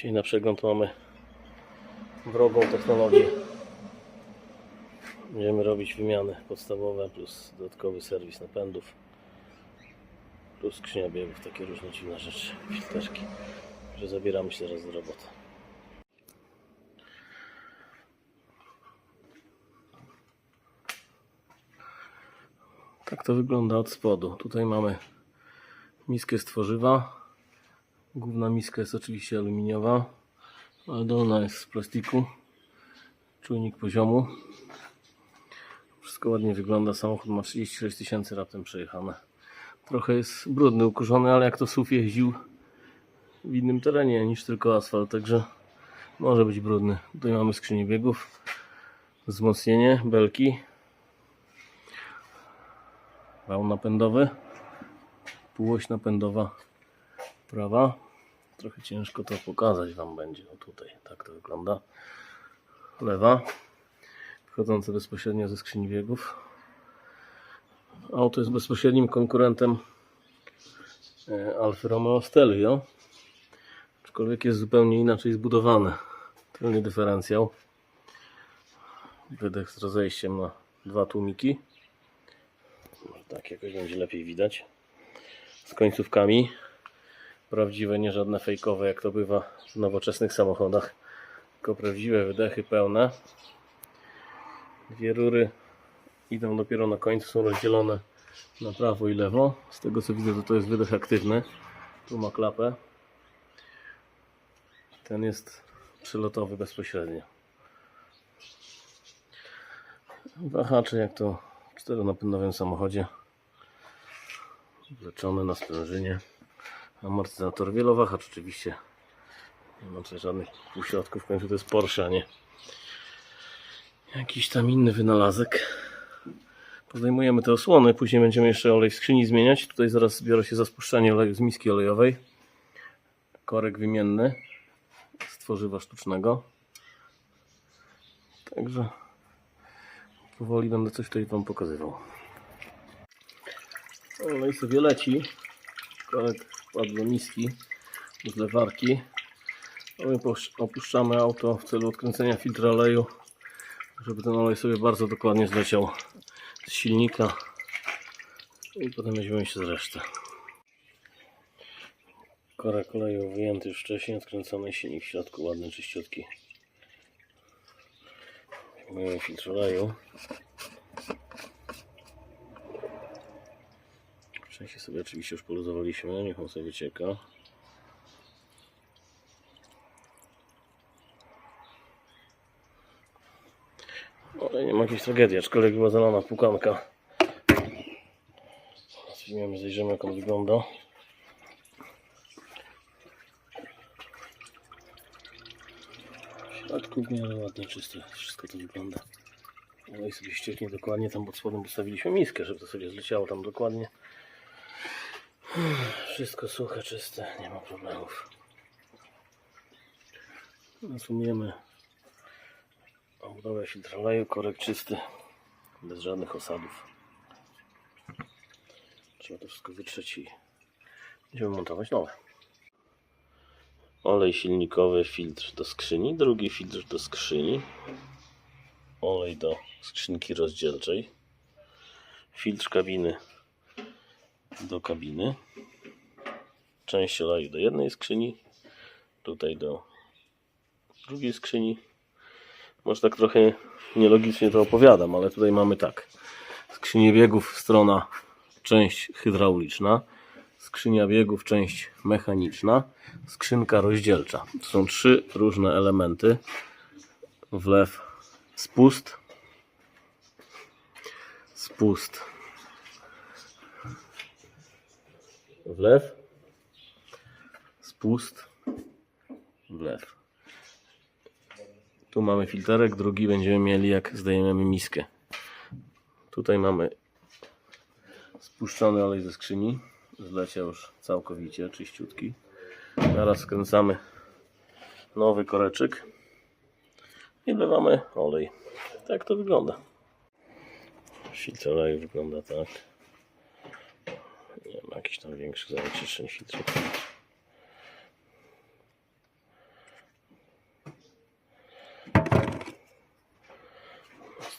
Dzisiaj na przegląd mamy wrogą technologię. Będziemy robić wymiany podstawowe plus dodatkowy serwis napędów plus skrzynia biegów, takie różne dziwne rzeczy, filterki. Że zabieramy się zaraz do roboty. Tak to wygląda od spodu. Tutaj mamy miskę z tworzywa. Główna miska jest oczywiście aluminiowa, ale dolna jest z plastiku. Czujnik poziomu. Wszystko ładnie wygląda. Samochód ma 36 tysięcy raptem przejechane. Trochę jest brudny, ukurzony, ale jak to SUV jeździł w innym terenie niż tylko asfalt, także może być brudny. Tutaj mamy skrzynię biegów, wzmocnienie, belki, wał napędowy, półoś napędowa prawa. Trochę ciężko to pokazać Wam będzie. O tutaj, tak to wygląda. Lewa, wchodząca bezpośrednio ze skrzyni biegów. Auto jest bezpośrednim konkurentem e, Alfa Romeo Stelvio. Aczkolwiek jest zupełnie inaczej zbudowane. Tylny dyferencjał. Wydech z rozejściem na dwa tłumiki. Może tak jakoś będzie lepiej widać. Z końcówkami. Prawdziwe, nie żadne fejkowe, jak to bywa w nowoczesnych samochodach. Tylko prawdziwe wydechy pełne. Dwie rury idą dopiero na końcu, są rozdzielone na prawo i lewo. Z tego co widzę, to to jest wydech aktywny. Tu ma klapę. Ten jest przelotowy bezpośrednio. Wahacze jak to w czteronapędowym samochodzie. Wleczone na sprężynie. Amortyzator wielowahacz oczywiście. Nie ma tutaj żadnych półśrodków. W końcu to jest Porsche, a nie jakiś tam inny wynalazek. Podejmujemy te osłony, później będziemy jeszcze olej w skrzyni zmieniać. Tutaj zaraz biorę się za spuszczanie oleju z miski olejowej. Korek wymienny z tworzywa sztucznego. Także powoli będę coś tutaj Wam pokazywał. Olej sobie leci. Korek wpadł do miski, do zlewarki. Posz- opuszczamy auto w celu odkręcenia filtra oleju, żeby ten olej sobie bardzo dokładnie zleciał z silnika i potem weźmiemy się z resztę. Korek oleju wyjęty już wcześniej, odkręcony silnik w środku ładny, czyściutki. Wyjmujemy filtr oleju. Części sobie oczywiście już poluzowaliśmy, niech on sobie wycieka. Ale nie ma jakiejś tragedii, aczkolwiek była zalana pukanka. Weźmiemy, zajrzymy jak on wygląda. W środku w miarę ładnie, czyste, wszystko to wygląda. No i sobie ścieknie dokładnie, tam pod spodem postawiliśmy miskę, żeby to sobie zleciało tam dokładnie. Wszystko suche, czyste, nie ma problemów. Nasumujemy obudowę filtra oleju, korek czysty, bez żadnych osadów. Trzeba to wszystko wytrzeć i będziemy montować nowe. Olej silnikowy, filtr do skrzyni, drugi filtr do skrzyni, olej do skrzynki rozdzielczej, filtr kabiny do kabiny, część oleju do jednej skrzyni, tutaj do drugiej skrzyni. Może tak trochę nielogicznie to opowiadam, ale tutaj mamy tak. Skrzynię biegów, strona, część hydrauliczna, skrzynia biegów, część mechaniczna, skrzynka rozdzielcza. To są trzy różne elementy. Wlew, spust, spust, wlew, spust, wlew. Tu mamy filterek, drugi będziemy mieli jak zdejmiemy miskę. Tutaj mamy spuszczony olej ze skrzyni. Zleciał już całkowicie, czyściutki. Teraz skręcamy nowy koreczek i wlewamy olej. Tak to wygląda. Filtr oleju wygląda tak nie ma jakichś tam większych zanieczyszczeń filtrów.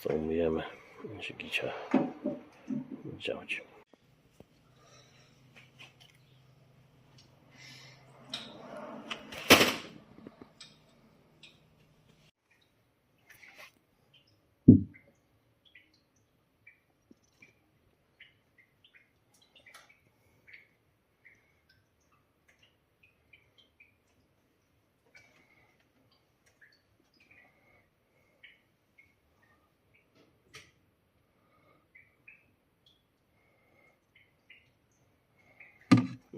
to umyjemy, się gicia działać.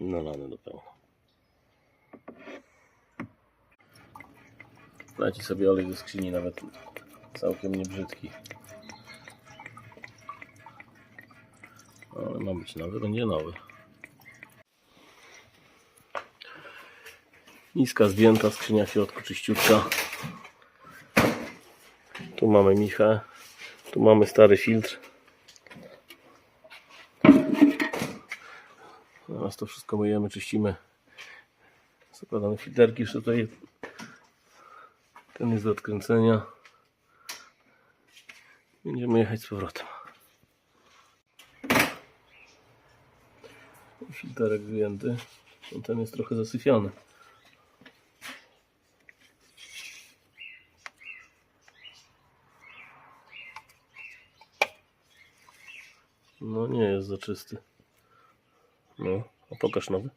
Nalane do pełna. Leci sobie olej do skrzyni, nawet całkiem niebrzydki. Ale ma być nowy, będzie nowy. Niska zdjęta, skrzynia w środku czyściutka. Tu mamy michę, tu mamy stary filtr. Teraz to wszystko myjemy, czyścimy. Zakładamy filterki, jeszcze tutaj ten jest do odkręcenia. Będziemy jechać z powrotem. Filterek wyjęty. Ten jest trochę zasyfiony. No nie jest za czysty. No, a pokaż nowy.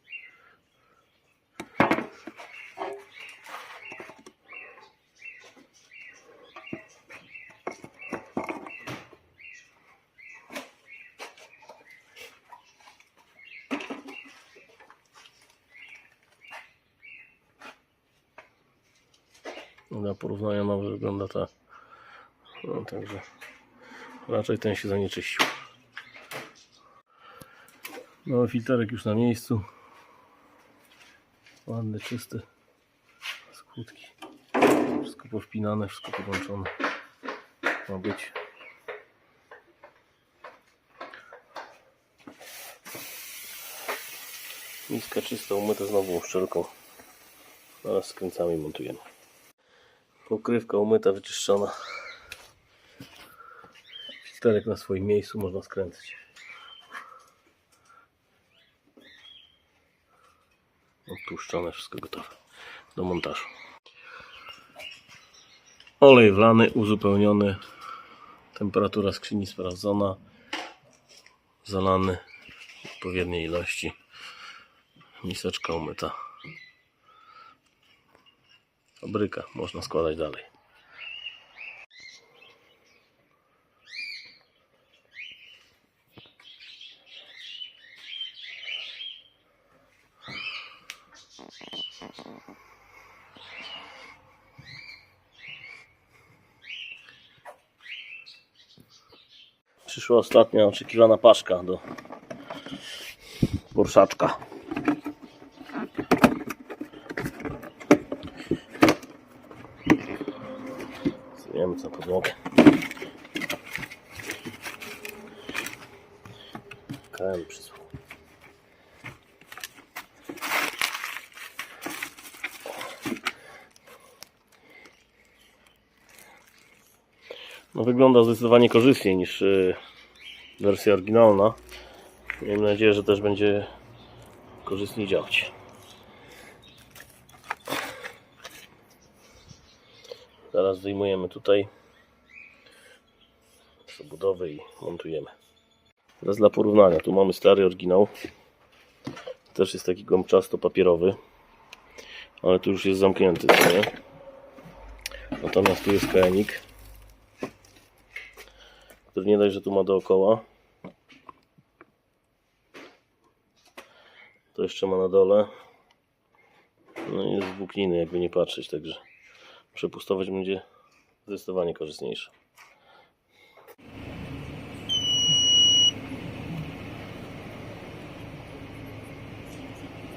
Dla porównania nowy wygląda tak. No także raczej ten się zanieczyścił. Nowy filterek już na miejscu. Ładny, czysty. Skutki. Wszystko powpinane, wszystko podłączone. Ma być. Miska czysta, umyta znowu uszczelką. Teraz skręcamy i montujemy. Pokrywka umyta, wyczyszczona. Filterek na swoim miejscu można skręcać. Odtłuszczone, wszystko gotowe do montażu. Olej wlany, uzupełniony. Temperatura skrzyni sprawdzona. Zalany w odpowiedniej ilości. Miseczka umyta. Fabryka, można składać dalej. Przyszła ostatnia oczekiwana paszka do borszaczka. Zjemy co podłogę. KM przysłał. No wygląda zdecydowanie korzystniej niż y, wersja oryginalna. Miejmy nadzieję, że też będzie korzystniej działać. Zaraz wyjmujemy tutaj z obudowy i montujemy. Teraz dla porównania, tu mamy stary oryginał. Też jest taki gąbczasto papierowy, ale tu już jest zamknięty, nie? Natomiast tu jest kajanik, który nie dość, że tu ma dookoła. To jeszcze ma na dole. No i z włókniny, jakby nie patrzeć, także przepustować będzie zdecydowanie korzystniejsze.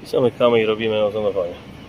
I zamykamy i robimy ozonowanie.